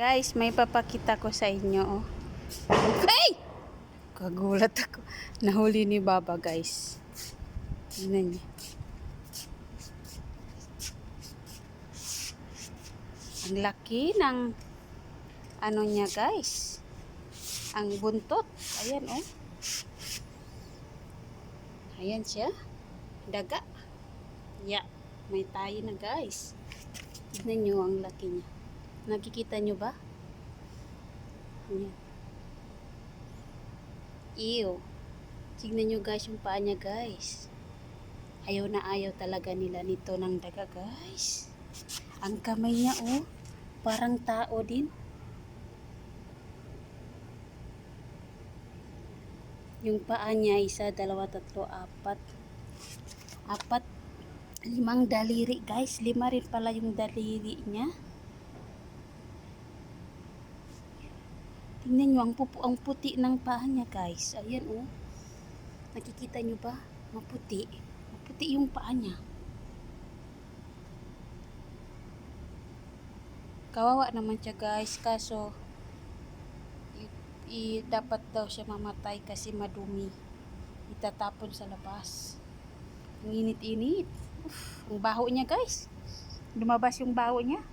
Guys, may papakita ko sa inyo. Oh. Hey! Kagulat ako. Nahuli ni Baba, guys. Tingnan niyo. Ang laki ng ano niya, guys. Ang buntot. Ayan, oh. Ayan siya. Daga. Yeah. May tayo na, guys. Tignan nyo ang laki niya. Nakikita nyo ba? Ayan. Ew. Tignan nyo guys yung paa niya guys. Ayaw na ayaw talaga nila nito ng daga guys. Ang kamay niya oh. Parang tao din. Yung paa niya isa, dalawa, tatlo, apat. Apat. Limang daliri guys. Lima rin pala yung daliri niya. Tingnan nyo, ang, pupu, ang puti ng paa niya, guys. Ayan, oh. Nakikita nyo ba? Maputi. Maputi yung paa niya. Kawawa naman siya, guys. Kaso, i, i- dapat daw siya mamatay kasi madumi. Itatapon sa labas. Ang init-init. Ang baho niya, guys. Lumabas yung baho niya.